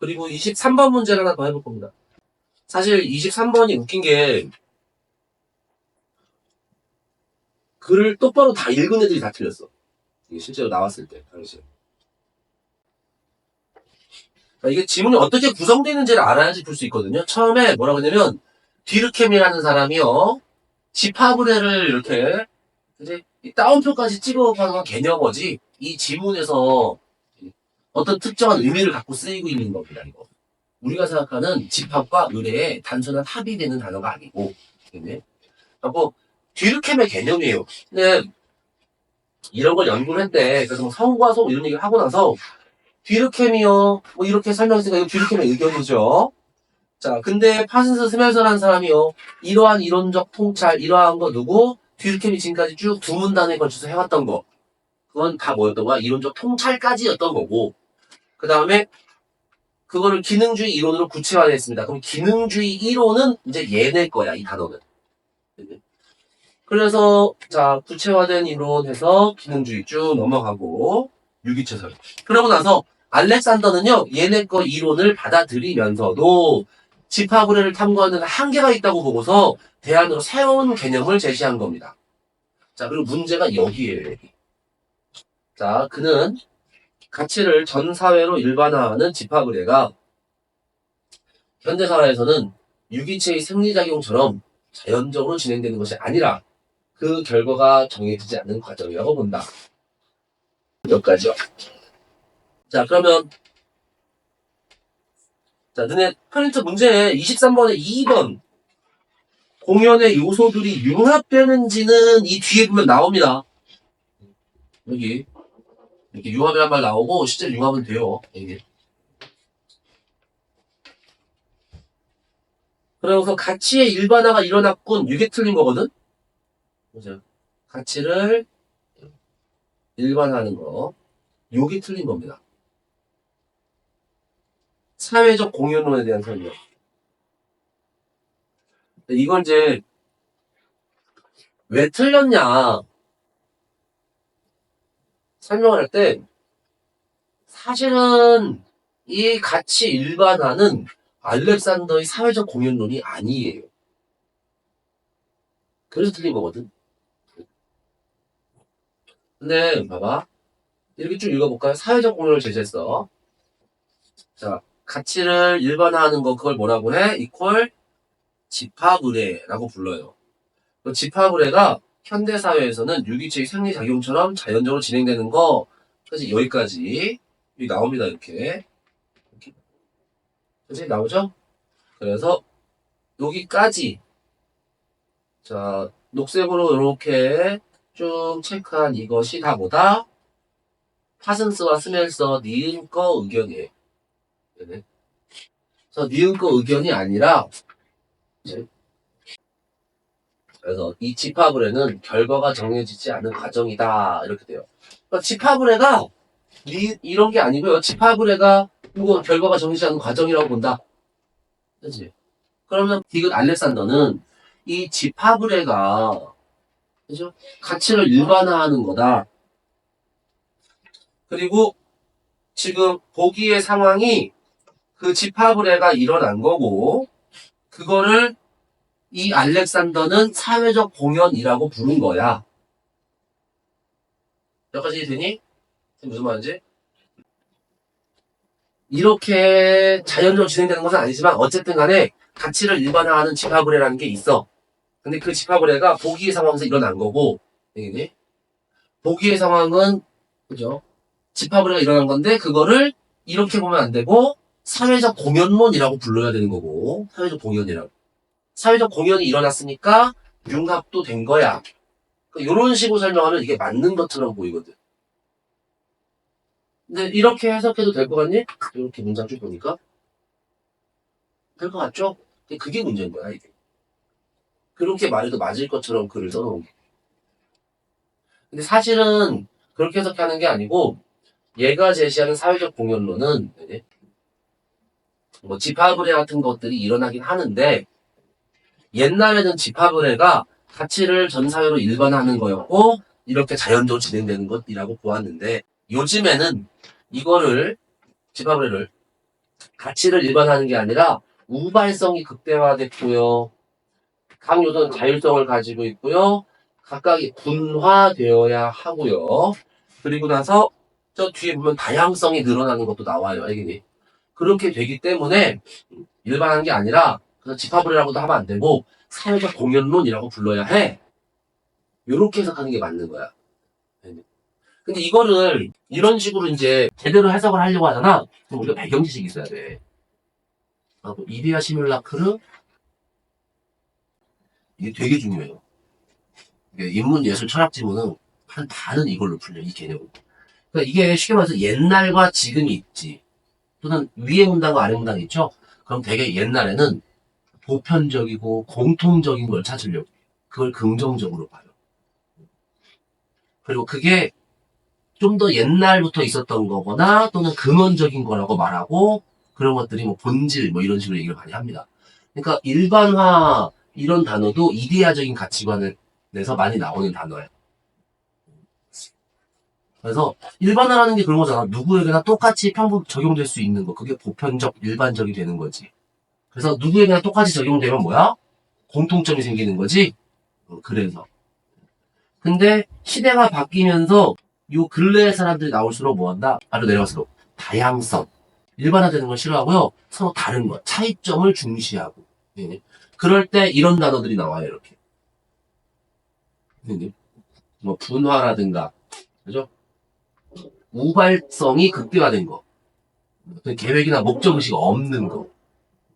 그리고 23번 문제를 하나 더 해볼 겁니다. 사실 23번이 웃긴 게 글을 똑바로 다 읽은 애들이 다 틀렸어. 이게 실제로 나왔을 때 당시에. 그러니까 이게 지문이 어떻게 구성되는지를 알아야지 풀 수 있거든요. 처음에 뭐라고 했냐면 디르켐이라는 사람이요 지파브레를 이렇게 이제 이 따옴표까지 찍어가는 개념어지 이 지문에서 어떤 특정한 의미를 갖고 쓰이고 있는 겁니다. 이거 우리가 생각하는 집합과 의뢰의 단순한 합이 되는 단어가 아니고 네. 그리고 디르켐의 개념이에요. 근데 이런 걸 연구를 했대. 그래서 뭐 성과 속 이런 얘기를 하고 나서 뒤르캠이요. 뭐 이렇게 설명했으니까 이거 뒤르캠의 의견이죠. 자, 근데 파슨스 스멜서라는 사람이요. 이러한 이론적 통찰, 이러한 거 누구? 뒤르캠이 지금까지 쭉 두 문단에 걸쳐서 해왔던 거. 그건 다 뭐였던 거야? 이론적 통찰까지였던 거고. 그 다음에 그거를 기능주의 이론으로 구체화했습니다. 그럼 기능주의 이론은 이제 얘네 거야, 이 단어는. 그래서 자 구체화된 이론 해서 기능주의 쭉 넘어가고 유기체설. 그러고 나서 알렉산더는요 얘네 거 이론을 받아들이면서도 집합의뢰를 탐구하는 한계가 있다고 보고서 대안으로 새로운 개념을 제시한 겁니다. 자 그리고 문제가 여기에요. 여기. 자 그는 가치를 전 사회로 일반화하는 집합의뢰가 현대 사회에서는 유기체의 생리작용처럼 자연적으로 진행되는 것이 아니라 그 결과가 정해지지 않는 과정이라고 본다. 여기까지요. 자, 그러면, 자, 너네 프린트 문제 23번에 2번. 공연의 요소들이 융합되는지는 이 뒤에 보면 나옵니다. 여기. 이렇게 융합이란 말 나오고, 실제 융합은 돼요. 여기. 그래서 가치의 일반화가 일어났군. 이게 틀린 거거든? 그죠? 가치를 일반화하는 거. 요게 틀린 겁니다. 사회적 공연론에 대한 설명. 이걸 이제 왜 틀렸냐 설명을 할 때 사실은 이 가치 일반화는 알렉산더의 사회적 공연론이 아니에요. 그래서 틀린 거거든. 근데 봐봐 이렇게 쭉 읽어볼까요? 사회적 공론을 제시했어. 자 가치를 일반화하는 거 그걸 뭐라고 해? 이퀄 집합의뢰라고 불러요. 그 집합의뢰가 현대 사회에서는 유기체의 생리 작용처럼 자연적으로 진행되는 거 그래서 여기까지 여기 나옵니다 이렇게 이렇게 그치 나오죠? 그래서 여기까지 자 녹색으로 이렇게 쭉 체크한 이것이 다 뭐다? 파슨스와 스멜서 니은 거 의견이에요. 네네. 그래서 니은 거 의견이 아니라 이제 그래서 이 집합의뢰는 결과가 정해지지 않은 과정이다 이렇게 돼요. 그러니까 집합의뢰가 니, 이런 게 아니고요. 집합의뢰가 이거 결과가 정해지지 않은 과정이라고 본다. 그지? 그러면 디귿 알렉산더는 이 집합의뢰가 그죠? 가치를 일반화하는 거다. 그리고 지금 보기의 상황이 그 집합의뢰가 일어난 거고 그거를 이 알렉산더는 사회적 공연이라고 부른 거야. 여기까지 되니? 무슨 말인지? 이렇게 자연적으로 진행되는 것은 아니지만 어쨌든 간에 가치를 일반화하는 집합의뢰라는 게 있어. 근데 그 집합의뢰가 보기의 상황에서 일어난 거고, 이게 보기의 상황은 그죠? 집합의뢰가 일어난 건데 그거를 이렇게 보면 안 되고 사회적 공연론이라고 불러야 되는 거고 사회적 공연이라고. 사회적 공연이 일어났으니까 융합도 된 거야. 이런 식으로 설명하면 이게 맞는 것처럼 보이거든. 근데 이렇게 해석해도 될 것 같니? 이렇게 문장 쭉 보니까 될 것 같죠? 그게 문제인 거야 이게. 그렇게 말해도 맞을 것처럼 글을 써놓은 게. 근데 사실은 그렇게 해석하는 게 아니고 얘가 제시하는 사회적 공연론은 네, 뭐 집합의뢰 같은 것들이 일어나긴 하는데 옛날에는 집합의뢰가 가치를 전 사회로 일반화하는 거였고 이렇게 자연적으로 진행되는 것이라고 보았는데 요즘에는 이거를 집합의뢰를 가치를 일반화하는 게 아니라 우발성이 극대화됐고요. 각 요소는 자율성을 가지고 있고요. 각각이 분화되어야 하고요. 그리고 나서 저 뒤에 보면 다양성이 늘어나는 것도 나와요. 알겠니? 그렇게 되기 때문에 일반한 게 아니라 그래서 집합을이라고도 하면 안 되고 사회적 공연론이라고 불러야 해. 요렇게 해석하는 게 맞는 거야. 근데 이거를 이런 식으로 이제 제대로 해석을 하려고 하잖아. 그럼 우리가 배경 지식이 있어야 돼. 아, 뭐 이데아 시뮬라크르 이게 되게 중요해요. 인문 예술 철학 지문은 한 반은 이걸로 풀려 이 개념. 그러니까 이게 쉽게 말해서 옛날과 지금이 있지. 또는 위에 문단과 아래 문단이 있죠. 그럼 되게 옛날에는 보편적이고 공통적인 걸 찾으려고. 그걸 긍정적으로 봐요. 그리고 그게 좀 더 옛날부터 있었던 거거나 또는 근원적인 거라고 말하고 그런 것들이 뭐 본질 뭐 이런 식으로 얘기를 많이 합니다. 그러니까 일반화 이런 단어도 이데아적인 가치관을 내서 많이 나오는 단어예요. 그래서 일반화라는 게 그런 거잖아. 누구에게나 똑같이 평범 적용될 수 있는 거. 그게 보편적, 일반적이 되는 거지. 그래서 누구에게나 똑같이 적용되면 뭐야? 공통점이 생기는 거지. 어, 그래서. 근데 시대가 바뀌면서 요 근래의 사람들이 나올수록 뭐한다? 아래로 내려갈수록 다양성. 일반화되는 걸 싫어하고요. 서로 다른 것, 차이점을 중시하고. 예. 그럴 때 이런 단어들이 나와요, 이렇게. 예. 뭐 분화라든가, 그죠? 우발성이 극대화된 거. 어떤 계획이나 목적의식 없는 거.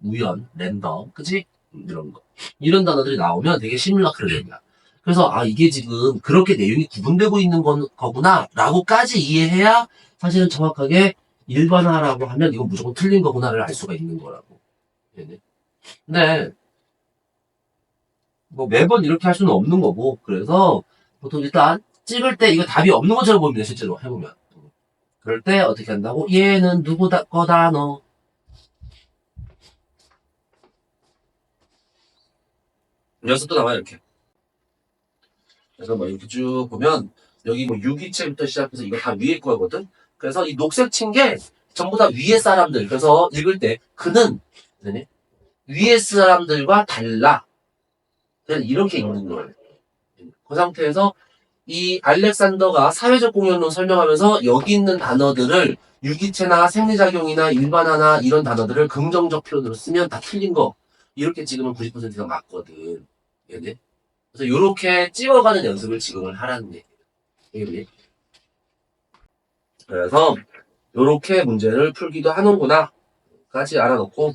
우연, 랜덤, 그지? 이런 거. 이런 단어들이 나오면 되게 시뮬라크를 됩니다. 그래서, 아, 이게 지금 그렇게 내용이 구분되고 있는 건, 거구나, 라고까지 이해해야 사실은 정확하게 일반화라고 하면 이건 무조건 틀린 거구나를 알 수가 있는 거라고. 네네. 근데, 뭐 매번 이렇게 할 수는 없는 거고, 그래서 보통 일단 찍을 때 이거 답이 없는 것처럼 보입니다, 실제로 해보면. 그럴 때 어떻게 한다고? 얘는 누구 다, 거다, 너. 녀석도 나와요, 이렇게. 그래서 뭐 이렇게 쭉 보면, 여기 뭐 유기체부터 시작해서 이거 다 위에 거거든? 그래서 이 녹색 친 게 전부 다 위에 사람들. 그래서 읽을 때, 그는, 네, 위에 사람들과 달라. 그냥 이렇게 읽는 거예요. 그 상태에서 이 알렉산더가 사회적 공연론 설명하면서 여기 있는 단어들을 유기체나 생리작용이나 일반화나 이런 단어들을 긍정적 표현으로 쓰면 다 틀린 거. 이렇게 지금은 90%가 맞거든. 얘네. 그래서 이렇게 찍어가는 연습을 지금은 하라는 얘기예요. 그래서 이렇게 문제를 풀기도 하는구나. 까지 알아놓고